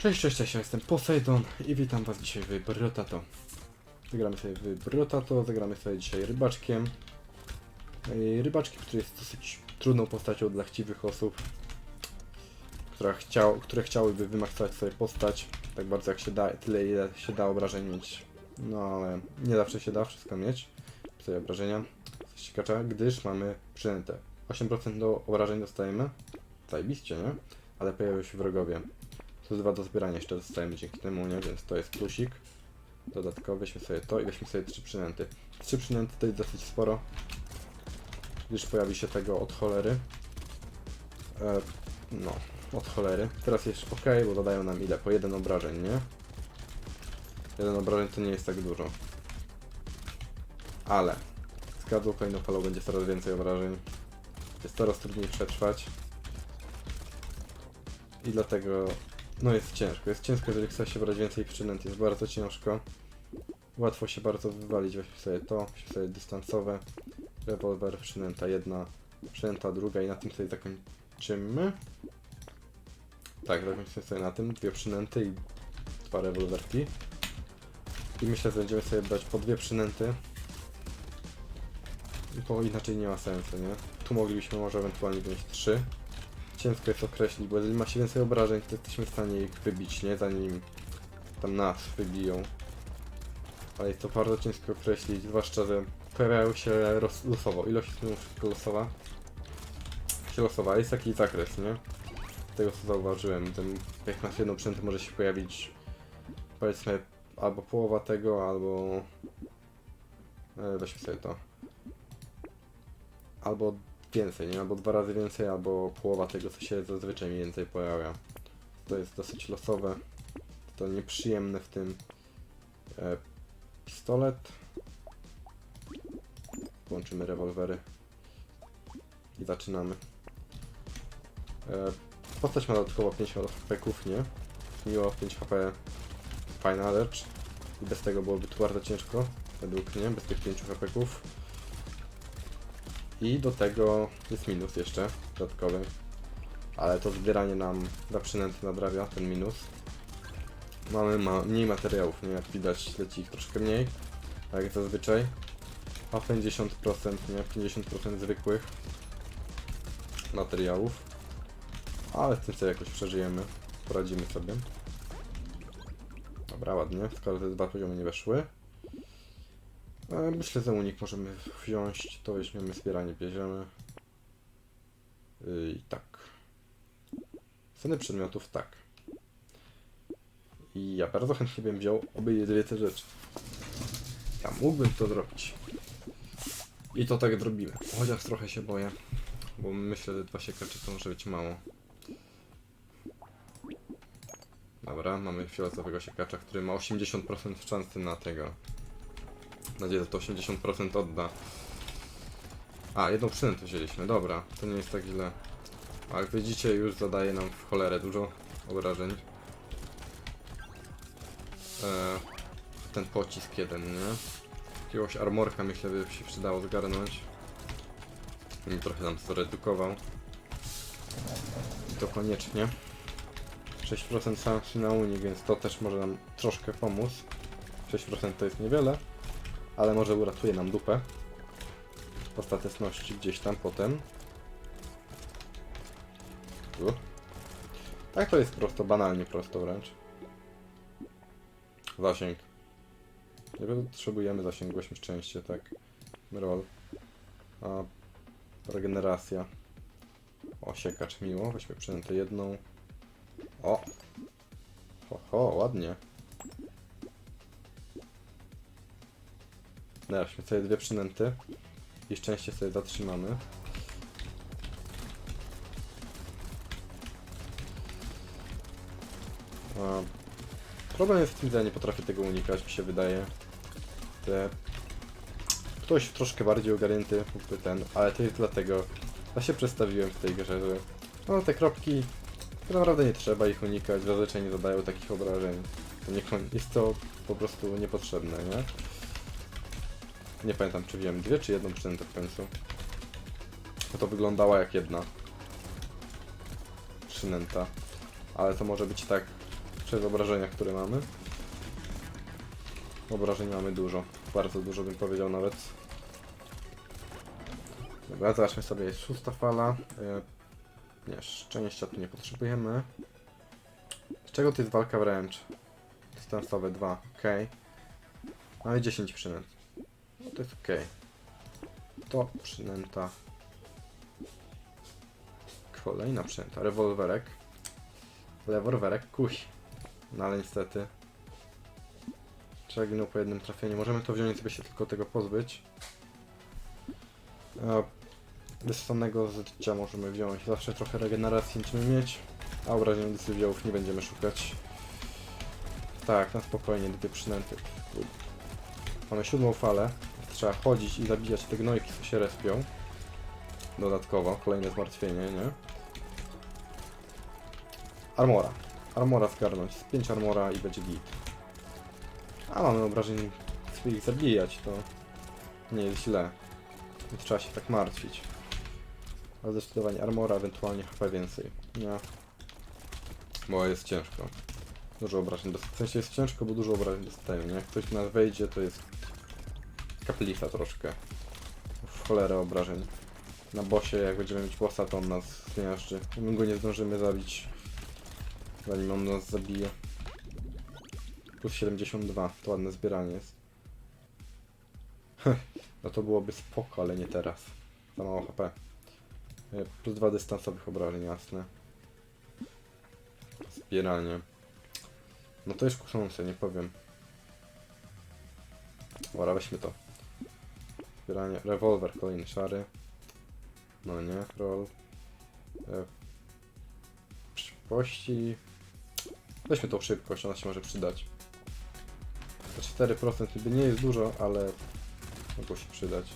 Cześć, cześć, cześć, ja jestem Poseidon i witam was dzisiaj w Brotato. Zagramy sobie w Brotato, zagramy sobie dzisiaj rybaczkiem. Ej, Rybaczkiem, który jest dosyć trudną postacią dla chciwych osób, która chciał, które chciałyby wymaksować sobie postać tak bardzo jak się da, tyle ile się da obrażeń mieć. No ale nie zawsze się da wszystko mieć, sobie obrażenia. Ściekacza, gdyż mamy przynętę. 8% do obrażeń dostajemy, zajebiście, nie? Ale pojawiają się wrogowie. Plus dwa do zbierania jeszcze dostajemy dzięki temu, nie? Więc to jest plusik. Dodatkowo weźmy sobie to i weźmy sobie trzy przynęty. Trzy przynęty to jest dosyć sporo. Gdyż pojawi się tego od cholery. E, no, od cholery. Teraz jest ok, bo dodają nam ile? Po jeden obrażeń, nie? Jeden obrażeń to nie jest tak dużo. Ale z każdą kolejną falą będzie coraz więcej obrażeń. Jest coraz trudniej przetrwać. I dlatego no jest ciężko. Jest ciężko, jeżeli chce się brać więcej przynęt. Jest bardzo ciężko. Łatwo się bardzo wywalić. Weźmy sobie to, weźmy sobie dystansowe. Rewolwer, przynęta jedna, przynęta druga i na tym sobie zakończymy. Tak, zakończymy sobie na tym. Dwie przynęty i dwa rewolwerki. I myślę, że będziemy sobie brać po dwie przynęty. Bo inaczej nie ma sensu, nie? Tu moglibyśmy może ewentualnie wziąć trzy ciężko jest określić, bo jeżeli ma się więcej obrażeń, to jesteśmy w stanie ich wybić, nie? Zanim tam nas wybiją. Ale jest to bardzo ciężko określić, zwłaszcza, że pojawiają się losowo. Ilość stronów losowa się losowa. Jest taki zakres, nie? Tego co zauważyłem, ten, jak masz jedną przynętę może się pojawić powiedzmy albo połowa tego, albo e, weźmy sobie to. Albo więcej, nie? Albo dwa razy więcej, albo połowa tego, co się zazwyczaj mniej więcej pojawia. To jest dosyć losowe. To nieprzyjemne w tym. E, pistolet. Włączymy rewolwery. I zaczynamy. E, postać ma dodatkowo 5 HP, nie? Miło 5 HP fajna lecz. I bez tego byłoby tu bardzo ciężko, według mnie, bez tych 5 HP. -ków. I do tego jest minus jeszcze dodatkowy. Ale to zbieranie nam za przynęty nadrabia ten minus. Mamy ma mniej materiałów, nie jak widać leci ich troszkę mniej, tak jak zazwyczaj. A 50%, nie 50% zwykłych materiałów. Ale z tym sobie jakoś przeżyjemy. Poradzimy sobie. Dobra, ładnie. Skoro te dwa poziomy nie weszły. E, Myślę, że unik możemy wziąć, to weźmiemy zbieranie, bierzemy. Yy, I tak. Ceny przedmiotów tak. I ja bardzo chętnie bym wziął obydwie te rzeczy. Ja mógłbym to zrobić. I to tak zrobimy. Chociaż trochę się boję, bo myślę, że dwa siekacze to może być mało. Dobra, mamy fioletowego siekacza, który ma 80% szansy na tego, nadzieję, że to 80% odda. A, jedną przynętę wzięliśmy, dobra, to nie jest tak źle. A jak widzicie, już zadaje nam w cholerę dużo obrażeń. E, ten pocisk jeden, nie? Jakiegoś armorka myślę, by się przydało zgarnąć. I trochę nam to redukował. I to koniecznie. 6% szansy na unik, więc to też może nam troszkę pomóc. 6% to jest niewiele ale może uratuje nam dupę w ostateczności gdzieś tam potem. Tu. Tak to jest prosto, banalnie prosto wręcz. Zasięg. Nie potrzebujemy zasięgu, weźmy szczęście, tak. Roll. A regeneracja. O, siekacz miło, weźmy przynętę jedną. O! Ho, ho, Weźmy sobie dwie przynęty i szczęście sobie zatrzymamy. A, problem jest w tym, że ja nie potrafię tego unikać, mi się wydaje. Że ktoś troszkę bardziej ogarnięty mógłby ten, ale to jest dlatego, ja się przestawiłem w tej grze, że no te kropki tak naprawdę nie trzeba ich unikać, zazwyczaj nie zadają takich obrażeń. To nie, jest to po prostu niepotrzebne, nie? Nie pamiętam, czy wziąłem dwie, czy jedną przynętę w końcu. Bo to wyglądała jak jedna przynęta. Ale to może być tak Przez obrażenia, które mamy. Obrażeń mamy dużo. Bardzo dużo bym powiedział nawet. Dobra, zobaczmy sobie, jest szósta fala. E, Nie, szczęścia tu nie potrzebujemy. Z czego to jest walka wręcz? Dystansowe 2, ok. Mamy 10 przynęt. To. To przynęta. Kolejna przynęta. Rewolwerek. Rewolwerek, kuś. No ale niestety. Trzeba ginął po jednym trafieniu. Możemy to wziąć, żeby się tylko tego pozbyć. E, Wystannego życia możemy wziąć. Zawsze trochę regeneracji musimy mieć. A obrażeń decyzjów nie będziemy szukać. Tak, na spokojnie, dwie przynęty. Mamy siódmą falę. Trzeba chodzić i zabijać te gnojki, co się respią. Dodatkowo, kolejne zmartwienie, nie? Armora. Armora zgarnąć. Z 5 armora i będzie git. A mamy obrażeń, żeby ich zabijać, to nie jest źle. Nie trzeba się tak martwić. Ale zdecydowanie armora, ewentualnie HP więcej. Nie. Bo jest ciężko. Dużo obrażeń. W sensie jest ciężko, bo dużo obrażeń dostaję, nie? Jak ktoś w nas wejdzie, to jest kaplica troszkę. W cholerę obrażeń. Na bosie, jak będziemy mieć bossa, to on nas zmiażdży. My go nie zdążymy zabić, zanim on nas zabije. Plus 72, to ładne zbieranie jest. no to byłoby spoko, ale nie teraz. Za mało HP. E, Plus dwa dystansowych obrażeń, jasne. Zbieranie. No to jest kuszące, nie powiem. Dobra, weźmy to. Zbieranie. Rewolwer kolejny szary. No nie, roll. E, Szybkości. Weźmy tą szybkość, ona się może przydać. To 4% niby nie jest dużo, ale mogło się przydać.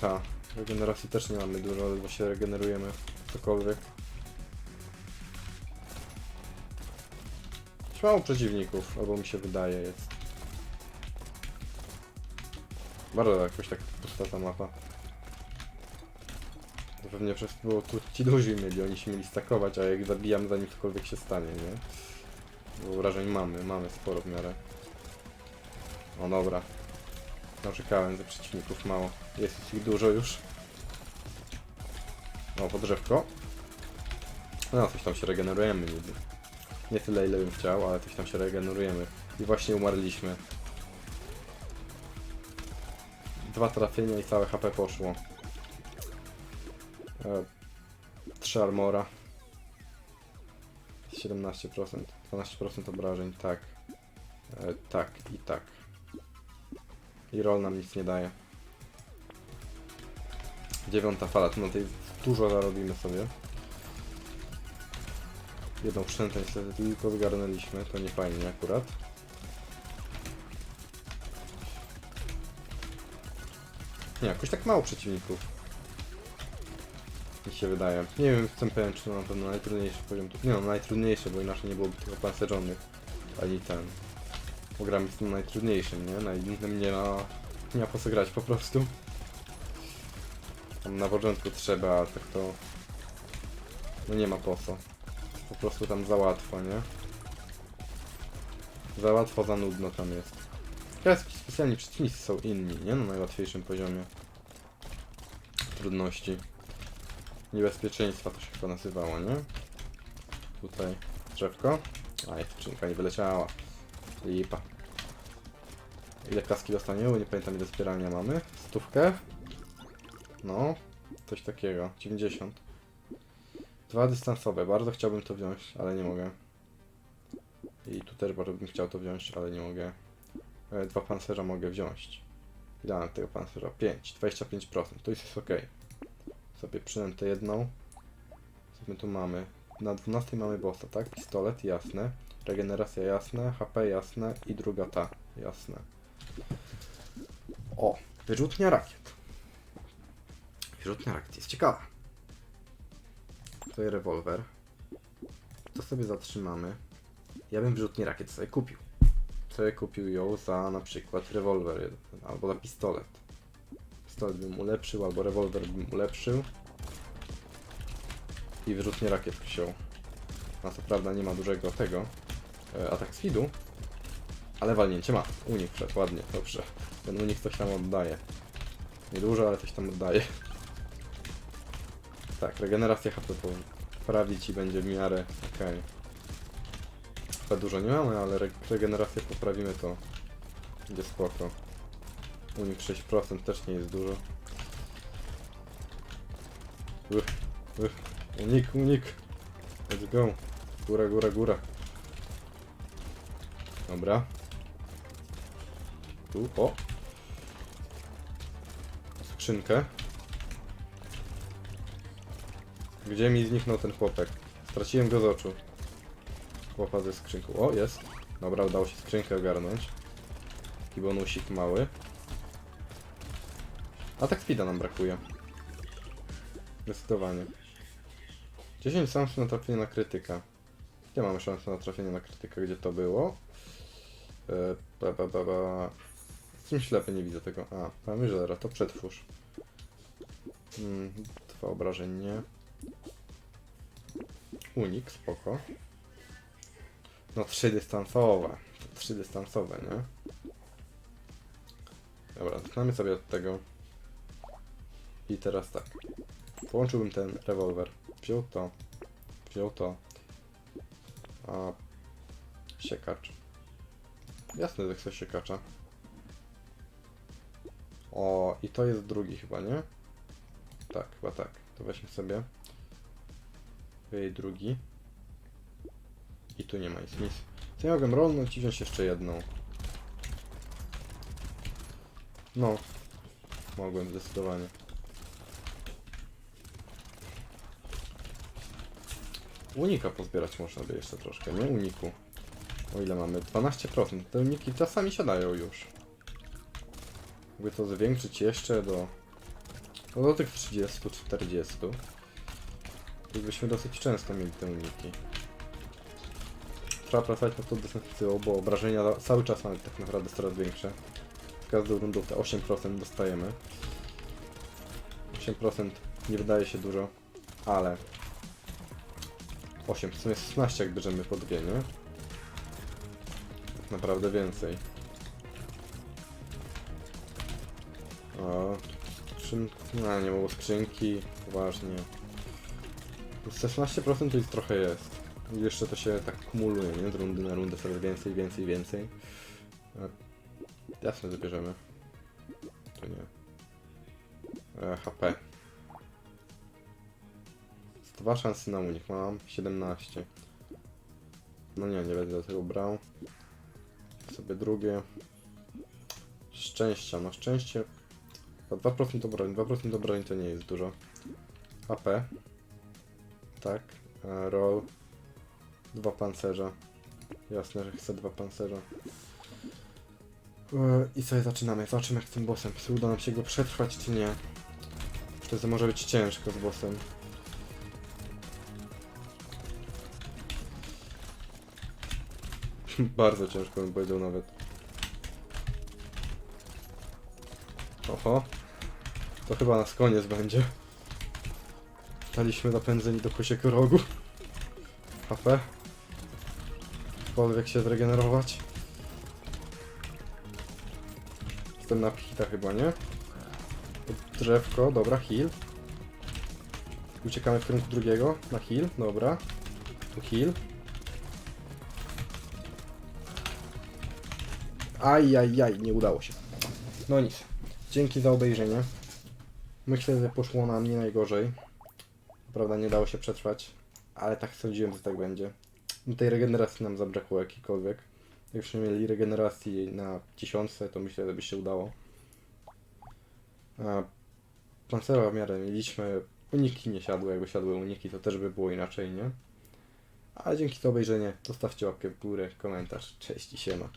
Ta, regeneracji też nie mamy dużo, ledwo się regenerujemy cokolwiek. Mało przeciwników, albo mi się wydaje jest. Bardzo jakoś tak pusta ta mapa. To pewnie przez było tu ci duzi mieli, oni się mieli stakować, a jak zabijam zanim cokolwiek się stanie, nie? Bo wrażeń mamy, mamy sporo w miarę. O dobra. Narzekałem, że przeciwników mało. Jest ich dużo już. O, podrzewko. No, coś tam się regenerujemy niby. Nie tyle ile bym chciał, ale coś tam się regenerujemy. I właśnie umarliśmy. Dwa trafienia i całe HP poszło. E, trzy armora. 17%. 12% obrażeń, tak. E, tak i tak. I roll nam nic nie daje. Dziewiąta fala, to na tej dużo zarobimy sobie. Jedną przynętę niestety tylko zgarnęliśmy, to nie fajnie akurat. Nie, jakoś tak mało przeciwników. Mi się wydaje. Nie wiem, jestem pewien, czy to na pewno najtrudniejszy poziom. tu- Nie no, najtrudniejszy, bo inaczej nie byłoby tych opancerzonych. Ani ten. Gramy z tym najtrudniejszym, nie? Na innym nie ma... Nie ma po co grać po prostu. Tam na początku trzeba, tak to... No nie ma po co. Po prostu tam za łatwo, nie? Za łatwo, za nudno tam jest. Teraz specjalnie przeciwnicy są inni, nie? Na najłatwiejszym poziomie. Trudności. Niebezpieczeństwa to się chyba nazywało, nie? Tutaj drzewko. Aj, skrzynka nie wyleciała. Lipa. Ile kaski dostaniemy? Nie pamiętam ile zbierania mamy. Stówkę? No, coś takiego. 90. Dwa dystansowe. Bardzo chciałbym to wziąć, ale nie mogę. I tu też bardzo bym chciał to wziąć, ale nie mogę. E, Dwa pancerza mogę wziąć. Ile mam tego pancerza? 5. 25%. To już jest ok. Sobie przynętę jedną. Co my tu mamy? Na 12 mamy bossa, tak? Pistolet, jasne. Regeneracja jasne, HP jasne i druga ta, jasne. O, wyrzutnia rakiet. Wyrzutnia rakiet jest ciekawa. Jest rewolwer. To sobie zatrzymamy. Ja bym wyrzutnię rakiet sobie kupił. Kupił ją za na przykład rewolwer albo za pistolet. Pistolet bym ulepszył, albo rewolwer bym ulepszył. i wyrzutnie rakiet wziął. A co prawda nie ma dużego tego e, atak speedu, ale walnięcie ma. Unik wszedł, ładnie, dobrze. Ten unik coś tam oddaje. Niedużo, ale coś tam oddaje. Tak, regeneracja HP poprawić i będzie w miarę okej. Dużo nie mamy, ale re regenerację poprawimy to będzie spoko. Unik 6% też nie jest dużo. Uch, uch. Unik, unik. Let's go. Góra, góra, góra. Dobra. Tu, o. Skrzynkę. Gdzie mi zniknął ten chłopek? Straciłem go z oczu. Chłopa ze skrzynką. O, jest. Dobra, udało się skrzynkę ogarnąć. Taki bonusik mały. A tak speeda nam brakuje. Zdecydowanie. 10 szans na trafienie na krytyka. Gdzie mamy szansę na trafienie na krytyka? Gdzie to było? E, ba, ba, ba. Jestem ślepy, nie widzę tego. A, mamy żelera, to przetwórz. Mm, dwa obrażeń, nie. Unik, spoko. No trzy dystansowe. Trzy dystansowe, nie? Dobra, zaczynamy sobie od tego. I teraz tak. Połączyłbym ten rewolwer. Wziął to. Wziął to. A... Siekacz. Jasne, że chcę siekacza. O, i to jest drugi chyba, nie? Tak, chyba tak. To weźmy sobie. Jej drugi. I tu nie ma nic. nic. To ja mogę rolnąć i wziąć jeszcze jedną. No. Mogłem zdecydowanie. Unika pozbierać można by jeszcze troszkę, nie? Uniku. O ile mamy? 12%. Te uniki czasami siadają już. Jakby to zwiększyć jeszcze do... No do tych 30-40. To byśmy dosyć często mieli te uniki. Trzeba pracować nad tą dysfunkcją, bo obrażenia cały czas mamy tak naprawdę coraz większe. Każdą rundą te 8% dostajemy. 8% nie wydaje się dużo, ale 8, w sumie 16 jak bierzemy po dwie, nie? Tak naprawdę więcej. O, skrzyn... No, nie było skrzynki, poważnie. 16% to jest trochę jest. Jeszcze to się tak kumuluje, nie? Z rundy na rundę coraz więcej, więcej, więcej. E, Jasne, zabierzemy. To nie. E, HP. Dwa szanse na unik, mam 17. No nie, nie będę tego brał. Sobie drugie. Szczęścia, no szczęście. Chyba 2% obrażeń, 2% obrażeń to nie jest dużo. HP. Tak. E, roll. Dwa pancerza. Jasne, że chcę dwa pancerza. E, I sobie zaczynamy. Zobaczymy jak z tym bossem. Czy uda nam się go przetrwać, czy nie. Wtedy może być ciężko z bossem. Bardzo ciężko bym powiedział nawet. Oho. To chyba nas koniec będzie. Staliśmy napędzeni do kosiek rogu. HP. Cokolwiek się zregenerować. Jestem na hita chyba, nie? Drzewko, dobra, heal. Uciekamy w kierunku drugiego, na heal, dobra. Tu heal. Ajajaj, nie udało się. No nic. Dzięki za obejrzenie. Myślę, że poszło nam nie najgorzej. Prawda, nie dało się przetrwać, ale tak sądziłem, że tak będzie. Tej regeneracji nam zabrakło jakikolwiek. Jakbyśmy mieli regeneracji na tysiące, to myślę, że by się udało. A pancera w miarę mieliśmy. Uniki nie siadły, jakby siadły uniki, to też by było inaczej, nie? Ale dzięki za obejrzenie. Zostawcie łapkę w górę, komentarz. Cześć i siema.